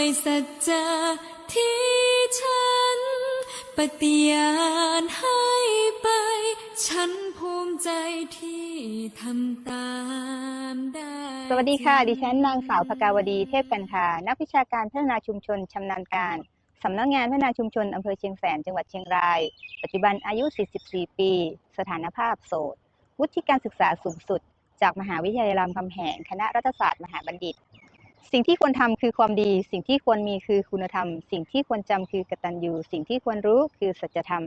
ด้วยสัจจะที่ฉัน ปฏิญาณให้ไป ฉันภูมิใจที่ทำตามได้ สวัสดีค่ะ ดิฉันนางสาวพกาวดีเทพกันทานักวิชาการพัฒนาชุมชนชำนาญการสำนักงานพัฒนาชุมชนอำเภอเชียงแสน จังหวัดเชียงราย ปัจจุบันอายุ 44 ปี สถานภาพโสด วุฒิการศึกษาสูงสุด จากมหาวิทยาลัยรามคำแหง คณะรัฐศาสตร์มหาบัณฑิต สิ่งที่ควรทำคือความดี สิ่งที่ควรมีคือคุณธรรม สิ่งที่ควรจำคือกตัญญูสิ่งที่ควรรู้คือสัจธรรม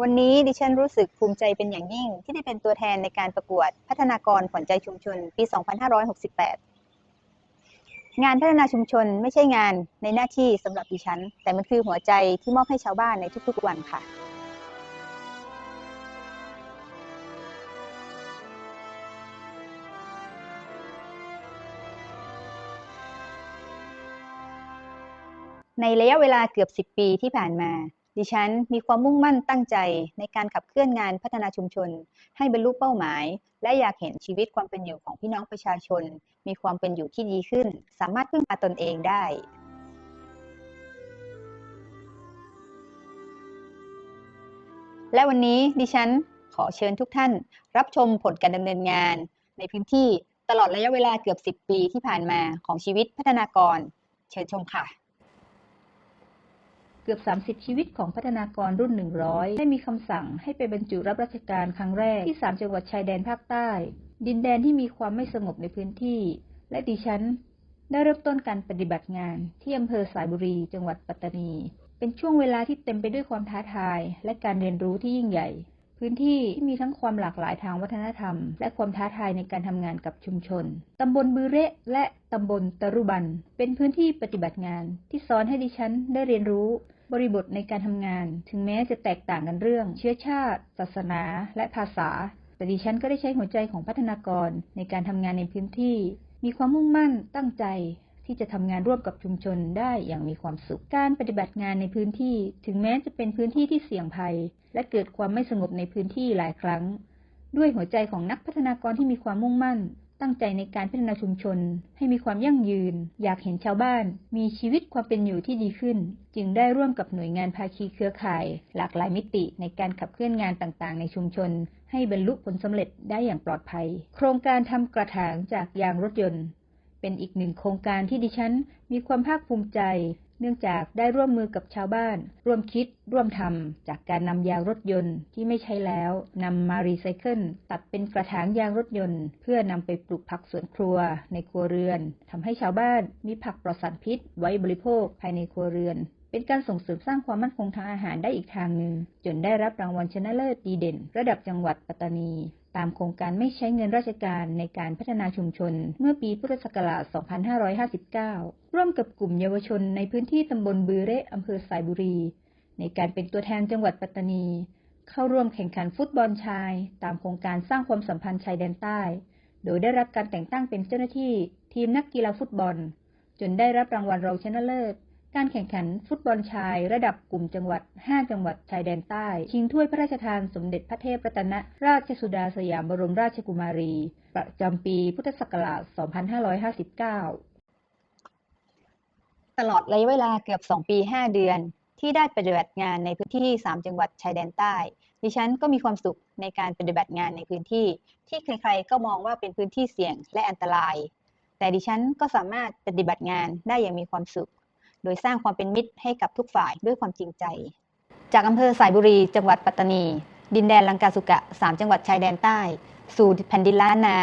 วันนี้ดิฉันรู้สึกภูมิใจเป็นอย่างยิ่ง ที่ได้เป็นตัวแทนในการประกวดพัฒนากรขวัญใจชุมชนปี 2568 งานพัฒนาชุมชนไม่ใช่งานในหน้าที่สำหรับดิฉัน แต่มันคือหัวใจที่มอบให้ชาวบ้านในทุกๆวันค่ะ ในระยะเวลาเกือบ 10 ปีที่ผ่านมา ดิฉันมีความมุ่งมั่นตั้งใจในการขับเคลื่อนงานพัฒนาชุมชน ให้บรรลุเป้าหมาย และอยากเห็นชีวิตความเป็นอยู่ของพี่น้องประชาชน มีความเป็นอยู่ที่ดีขึ้น สามารถพึ่งพาตนเองได้และวันนี้ดิฉันขอเชิญทุกท่าน รับชมผลการดำเนินงาน ในพื้นที่ตลอดระยะเวลาเกือบ 10 ปีที่ผ่านมาของชีวิตพัฒนากร เชิญชมค่ะ กือบ 30 ชีวิตของพัฒนากรรุ่น 100 ได้มีคำสั่งให้ไปบรรจุรับราชการครั้งแรกที่ 3 จังหวัดชายแดนภาคใต้ ดินแดนที่มีความไม่สงบในพื้นที่ และดิฉัน ได้เริ่มต้นการปฏิบัติงานที่อำเภอสายบุรี จังหวัดปัตตานี เป็นช่วงเวลาที่เต็มไปด้วยความท้าทาย และการเรียนรู้ที่ยิ่งใหญ่ พื้นที่ที่มีทั้งความหลากหลายทางวัฒนธรรม และความท้าทายในการทำงานกับชุมชนตำบลบือเระและตำบลตะรุบัน เป็นพื้นที่ปฏิบัติงานที่สอนให้ดิฉันได้เรียนรู้ บริบทในการทำงาน ถึงแม้จะแตกต่างกันเรื่อง เชื้อชาติ ศาสนา และภาษา แต่ดิฉันก็ได้ใช้หัวใจของพัฒนากรในการทำงานในพื้นที่ มีความมุ่งมั่นตั้งใจที่จะทำงานร่วมกับชุมชนได้อย่างมีความสุข การปฏิบัติงานในพื้นที่ ถึงแม้จะเป็นพื้นที่ที่เสี่ยงภัย และเกิดความไม่สงบในพื้นที่หลายครั้ง ด้วยหัวใจของนักพัฒนากรที่มีความมุ่งมั่น ตั้งใจในการพัฒนาชุมชน ให้มีความยั่งยืน อยากเห็นชาวบ้าน มีชีวิตความเป็นอยู่ที่ดีขึ้น จึงได้ร่วมกับหน่วยงานภาคีเครือข่าย หลากหลายมิติในการขับเคลื่อนงานต่างๆ ในชุมชน ให้บรรลุผลสำเร็จได้อย่างปลอดภัย โครงการทำกระถางจากยางรถยนต์ เป็นอีกหนึ่งโครงการที่ดิฉันมีความภาคภูมิใจ เนื่องจากได้ร่วมมือกับชาวบ้าน ร่วมคิดร่วมทำจากการนำยางรถยนต์ที่ไม่ใช้แล้วนำมารีไซเคิลตัดเป็นกระถางยางรถยนต์ เพื่อนำไปปลูกผักสวนครัวในครัวเรือนทำให้ชาวบ้านมีผักปลอดสารพิษไว้บริโภคภายในครัวเรือน เป็นการส่งเสริมสร้างความมั่นคงทางอาหารได้อีกทางหนึ่ง จนได้รับรางวัลชนะเลิศดีเด่น ระดับจังหวัดปัตตานี ตามโครงการไม่ใช้เงินราชการในการพัฒนาชุมชน เมื่อปีพุทธศักราช 2559 ร่วมกับกลุ่มเยาวชนในพื้นที่ตำบลบือเระอำเภอสายบุรี ในการเป็นตัวแทนจังหวัดปัตตานี เข้าร่วมแข่งขันฟุตบอลชาย ตามโครงการสร้างความสัมพันธ์ชายแดนใต้ โดยได้รับการแต่งตั้งเป็นเจ้าหน้าที่ ทีมนักกีฬาฟุตบอล จนได้รับรางวัลรองชนะเลิศ การแข่งขันฟุตบอลชายระดับกลุ่มจังหวัด 5 จังหวัดชายแดนใต้ ชิงถ้วยพระราชทานสมเด็จพระเทพรัตนราชสุดาสยามบรมราชกุมารี ประจำปีพุทธศักราช 2559 ตลอดระยะเวลาเกือบ 2 ปี 5 เดือน ที่ได้ปฏิบัติงานในพื้นที่ 3 จังหวัดชายแดนใต้ ดิฉันก็มีความสุขในการปฏิบัติงานในพื้นที่ ที่ใครๆก็มองว่าเป็นพื้นที่เสี่ยงและอันตราย แต่ดิฉันก็สามารถปฏิบัติงานได้อย่างมีความสุข โดยสร้างความเป็นมิตรให้กับทุกฝ่ายด้วยความจริงใจ จากอำเภอสายบุรีจังหวัดปัตตานี ดินแดนลังกาสุกะ 3 จังหวัดชายแดนใต้ สู่แผ่นดินล้านนา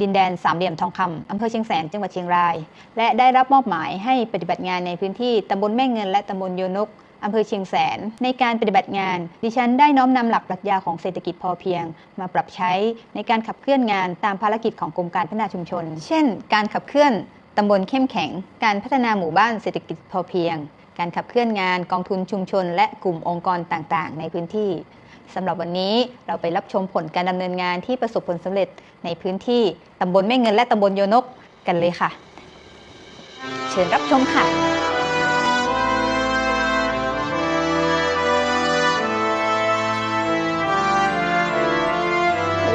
ดินแดนสามเหลี่ยมทองคำอำเภอเชียงแสนจังหวัดเชียงราย และได้รับมอบหมายให้ปฏิบัติงานในพื้นที่ตำบลแม่เงินและตำบลโยนกอำเภอเชียงแสน ในการปฏิบัติงาน ดิฉันได้น้อมนำหลักปรัชญาของเศรษฐกิจพอเพียง มาปรับใช้ในการขับเคลื่อนงานตามภารกิจของกรมการพัฒนาชุมชน เช่น การขับเคลื่อน ตำบลเข้มแข็ง การพัฒนาหมู่บ้านเศรษฐกิจพอเพียง การขับเคลื่อนงานกองทุนชุมชน และกลุ่มองค์กรต่างๆ ในพื้นที่สำหรับวันนี้เราไปรับชมผลการดำเนินงานที่ประสบผลสำเร็จในพื้นที่ตำบลแม่เงินและตำบลโยนกกันเลยค่ะ เชิญรับชมค่ะ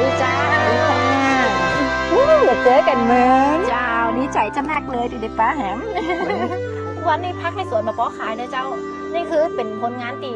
ดีจ้าอู้อย่าเจอกันเหมือนเจ้าดี ใจจะนักเลยที่ได้ป้าแหมวันนี้พักในสวนมาเพาะขายนะเจ้า นี่คือเป็นผลงานตี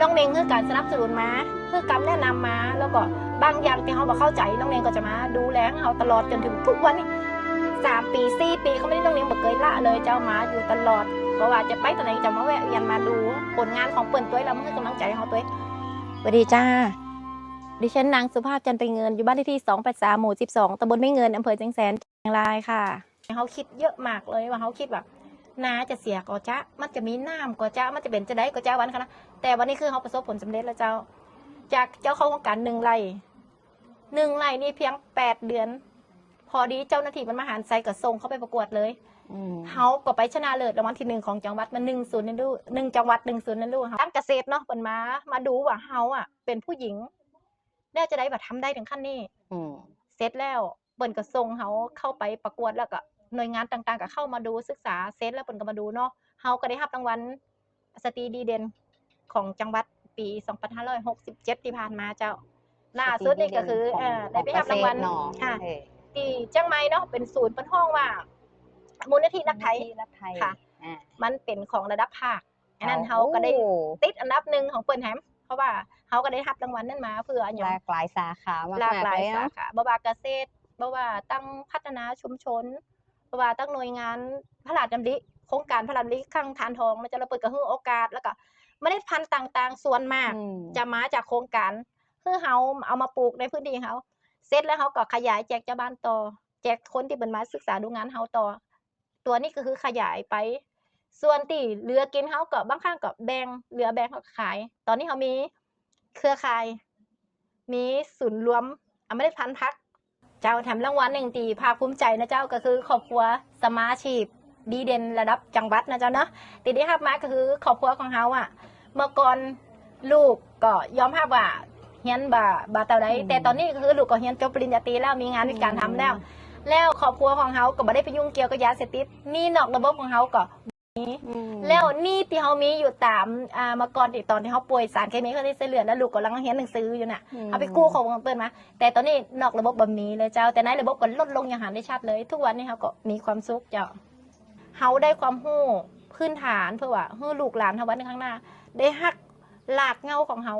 น้องเนงคือการสนับสนุนมาคือการแนะนำมา แล้วก็บางอย่างที่เขาบอกเข้าใจน้องเนงก็จะมาดูแลให้เขาตลอดจนถึงทุกวันนี้สามปีสี่ปีเขาไม่ได้น้องเนงบอกเคยละเลยเจ้ามาอยู่ตลอด เพราะว่าจะไปตอนไหนจะมาแวะเวียนมาดูผลงานของเปิ่นตัวแล้วมันคือกำลังใจให้เขาตัวสวัสดีจ้าดิฉันนางสุภาพจันทร์ไปเงินอยู่บ้านเลขที่ 2 8 3 หมู่ 12 ตำบลไม่เงิน อำเภอจังแสนเชียงรายค่ะ เขาคิดเยอะมากเลยว่าเขาคิดแบบนาจะเสียก็จะมันจะมีน้ำก็จะมันจะเป็นจะได้ก็จะวันคะนะแต่วันนี้คือเขาประสบผลสำเร็จแล้วเจ้า จากเจ้าเข้าโครงการหนึ่งไร่หนึ่งไร่นี่เพียงแปดเดือน พอดีเจ้าหน้าที่มันมาหารไซก็ส่งเขาไปประกวดเลยอืมเขาก็ไปชนะเลิศรางวัลที่หนึ่งของจังหวัดมาหนึ่งศูนย์นั่นดูหนึ่งจังหวัดหนึ่งศูนย์นั่นดูค่ะตั้งเกษตรเนาะเปินมามาดูว่าเฮาอะ เป็นผู้หญิงน่าจะได้แบบทำได้ถึงขั้นนี้อืมเสร็จแล้วเปิ่นก็ส่งเขาเข้าไปประกวดแล้วก็ หน่วยงานต่างๆ ก็เข้ามาดูศึกษาเสร็จแล้วเปิ่นก็มาดูเนาะเฮาก็ได้รับรางวัลสตรีดีเด่นของจังหวัดปี 2567 ที่ผ่านมาเจ้าล่าสุดนี่ก็คือเออได้ไปรับรางวัลของเกษตเนาะค่ะเออที่เชียงใหม่เนาะเป็นศูนย์เป็นห้องว่า มูลนิธินักไทยที่รักไทยค่ะอ่ามันเป็นของระดับภาคอันนั้นเขาก็ได้โอ้ติดอันดับหนึ่งของเปิ่นแฮมเพราะว่าเขาก็ได้รับรางวัลนั้นมาเพื่ออย่างหลากหลายสาขามากหลากหลายเนะสาขาบว่าเกษตรบว่าตั้งพัฒนาชุมชน บว่าตั้งหน่วยงานพระราชดำริโครงการพระราชดำริข้างทานทองแล้วจะเราเปิดกระหือโอกาสแล้วก็เมล็ดพันธุ์ต่างๆ ส่วนมากอืมจะมาจากโครงการคือเขาเอามาปลูกในพื้นที่เขาเสร็จแล้วเขาก็ขยายแจกเจ้าบ้านต่อ แจกคนที่เป็นมาศึกษาดูงานเขาต่อ ตัวนี้ก็คือขยายไป ส่วนที่เหลือกินเขาก็บางครั้งก็แบ่งเหลือแบ่งเขาก็ขาย ตอนนี้เขามีเครือข่าย มีศูนย์รวมอเมริพันธ์พัก เจ้าแถมรางวัลหนึ่งตีภาคภูมิใจนะเจ้าก็คือครอบครัวสมาชีพดีเด่นระดับจังหวัดนะเจ้าเนาะตีนี้ครับมาก็คือครอบครัวของเขาอะเมื่อก่อนลูกก็ยอมรับว่าเฮียนบ่าบ่าเต่าใดอืมแต่ตอนนี้ก็คือลูกก็เฮียนจบปริญญาตรีแล้วมีงานมีการทำแล้ว แล้วครอบครัวของเขาก็บ่ได้ไปยุ่งเกี่ยวกับยาเสพติดหนี่นอกระบบของเขาก็อืม แล้วหนี่ที่เขามีอยู่ตามอ่าเมื่อก่อนที่ตอนที่เขาป่วยสารเคมีเขาที่เส้นเลือดแล้วลูกกำลังเรียนหนังสืออยู่น่ะอืม เอาไปกู้ของเปิดมา แต่ตอนนี้นอกระบบแบบนี้เลยเจ้า แต่ในระบบก็ลดลงอย่างเห็นได้ชัดเลย ทุกวันนี้เขาก็มีความสุขเจ้าเขาได้ความรู้พื้นฐานเพื่อว่าให้ลูกหลานเขาวันข้างหน้า ได้ฮักหลากเหงาของเขา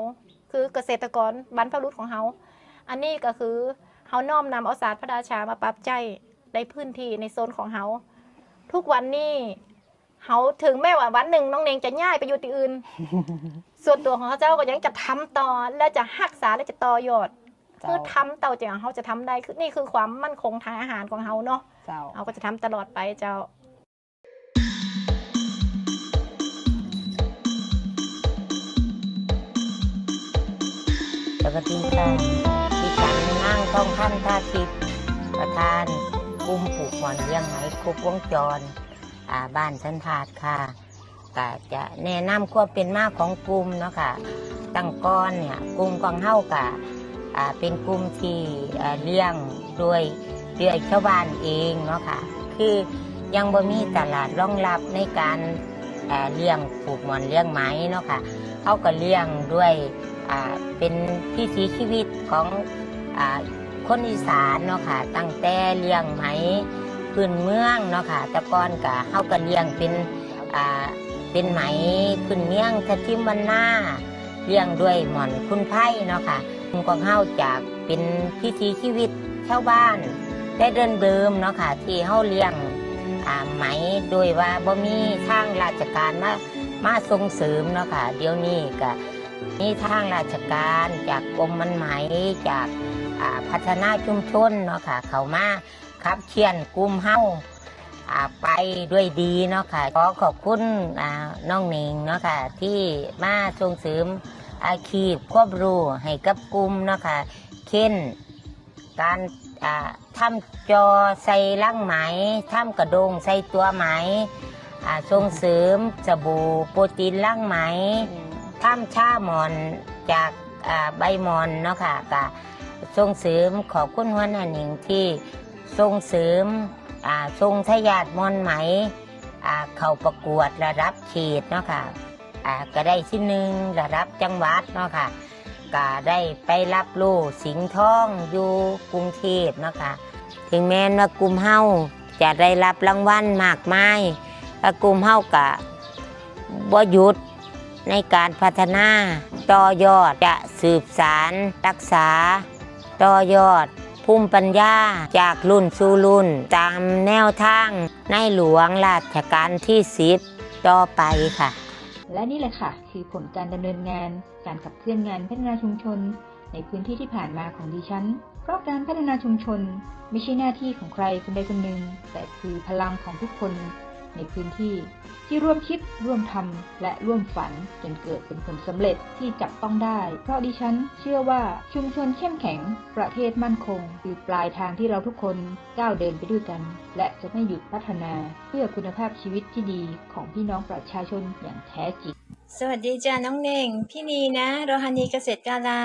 คือเกษตรกรบรรพบุรุษของเขาอันนี้ก็คือเขาน้อมนำเอาศาสตร์พระราชามาปรับใจในพื้นที่ในโซนของเขา ทุกวันนี้ เขาถึงแม้ว่าวันหนึ่งน้องเนงจะย้ายไปอยู่ที่อื่น ส่วนตัวของเขาเจ้าก็ยังจะทำต่อและจะรักษาและจะต่อยอดเจ้าคือทำเต่าเจียงเขาจะทำได้คือนี่คือความมั่นคงทางอาหารของเขาเนาะเจ้าเขาก็จะทำตลอดไปเจ้าสวัสดีค่ะดิฉันนั่งทองท่านท่าทิพย์ประธานกลุ่มปลูกหมอนเลี้ยงไหมครบวงจร อ่าบ้านสันถาดค่ะก็จะแนะนำความเป็นมากของกลุ่มเนาะค่ะตั้งก้อนเนี่ยกลุ่มกองเฮ้ากะอ่าเป็นกลุ่มที่อ่าเลี้ยงโดยเดือยชาวบ้านเองเนาะค่ะคือยังบ่มีตลาดรองรับในการอ่าเลี้ยงปลูกหมอนเลี้ยงไหมเนาะค่ะเขาก็เลี้ยงด้วยอ่าเป็นพิถีชีวิตของอาคนอีสานเนาะค่ะตั้งแต่เลี้ยงไหม พื้นเมืองเนาะค่ะแต่ก่อนก็เฮาก็เลี้ยงเป็นอ่าเป็นไหมพื้นเมืองทัทิมวันหน้าเลี้ยงด้วยหม่อนคุณไพ่เนาะค่ะกลุ่มของเฮาจากเป็นพิถีชีวิตชาวบ้านแต่เดินเดิมเนาะค่ะที่เฮาเลี้ยงอ่าไหมโดยว่าบ่มีทางราชการมามาส่งเสริมเนาะค่ะเดี๋ยวนี้ก็นี่ทางราชการจากกรมมันไหมจากอ่าพัฒนาชุมชนเนาะค่ะเขามา ขับเชียนกลุ่มเฮาอ่าไปด้วยดีเนาะค่ะขอขอบคุณอ่าน้องหนิงเนาะค่ะที่มาส่งเสริมอาชีพควบรู้ให้กับกลุ่มเนาะค่ะเช่นการอ่าทำจอใส่ลังไหมทำกระดงใส่ตัวไหมส่งเสริมสบู่โปรตีนลังไหมถ้ำชาหมอนจากใบหมอนเนาะค่ะก็ส่งเสริมขอบคุณหัวหน้าหนิงที่ ส่งเสริมอ่าทรงทยาดมอนไหมเข้าประกวดระดับเขตเนาะค่ะอ่าก็ได้ที่หนึ่งระดับจังหวัดเนาะค่ะก็ได้ไปรับลู่สิงห์ทองอยู่กรุงเทพเนาะค่ะถึงแม้ว่ากลุ่มเฮาจะได้รับรางวัลมากมายและกลุ่มเฮากะบ่หยุดในการพัฒนาต่อยอดจะสืบสารรักษาต่อยอด ภูมิปัญญาจากรุ่นสู่รุ่น ตามแนวทางในหลวงราชการที่สิบต่อไปค่ะ และนี่แหละค่ะ คือผลการดำเนินงานการขับเคลื่อนงานพัฒนาชุมชน ในพื้นที่ที่ผ่านมาของดิฉัน เพราะการพัฒนาชุมชน ไม่ใช่หน้าที่ของใครคนใดคนหนึ่งแต่คือพลังของทุกคน ในพื้นที่ที่ร่วมคิดร่วมทำและร่วมฝันจนเกิดเป็นผลสำเร็จที่จับต้องได้ เพราะดิฉันเชื่อว่าชุมชนเข้มแข็ง ประเทศมั่นคง คือปลายทางที่เราทุกคนก้าวเดินไปด้วยกัน และจะไม่หยุดพัฒนาเพื่อคุณภาพชีวิตที่ดีของพี่น้องประชาชนอย่างแท้จริง สวัสดีจ้าน้องเน่ง พี่นีนะ โรฮานีเกษตรกาลา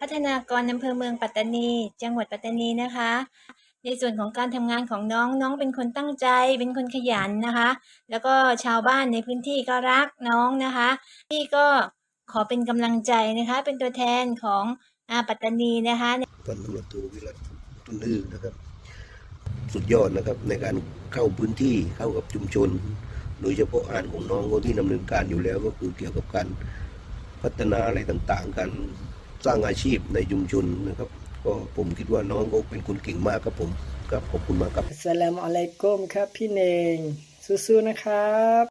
พัฒนากรอำเภอเมืองปัตตานี จังหวัดปัตตานีนะคะ ในส่วนของการทำงานของน้องน้องเป็นคนตั้งใจ เป็นคนขยันนะคะ แล้วก็ชาวบ้านในพื้นที่ก็รักน้องนะคะพี่ก็ขอเป็นกำลังใจนะคะ เป็นตัวแทนของอาปัตตานีนะคะพันตำรวจโทวิรัตตุนลือนะครับ สุดยอดนะครับในการเข้าพื้นที่เข้ากับชุมชน โดยเฉพาะอ่านของน้องคนที่ดำเนินการอยู่แล้วก็คือเกี่ยวกับการพัฒนาอะไรต่างๆ การสร้างอาชีพในชุมชนนะครับ ก็ผมคิดว่าน้องก็เป็นคนเก่งมากครับผมครับขอบคุณมากครับอัสสลามอะลัยกุมครับพี่เนงสู้ๆนะครับ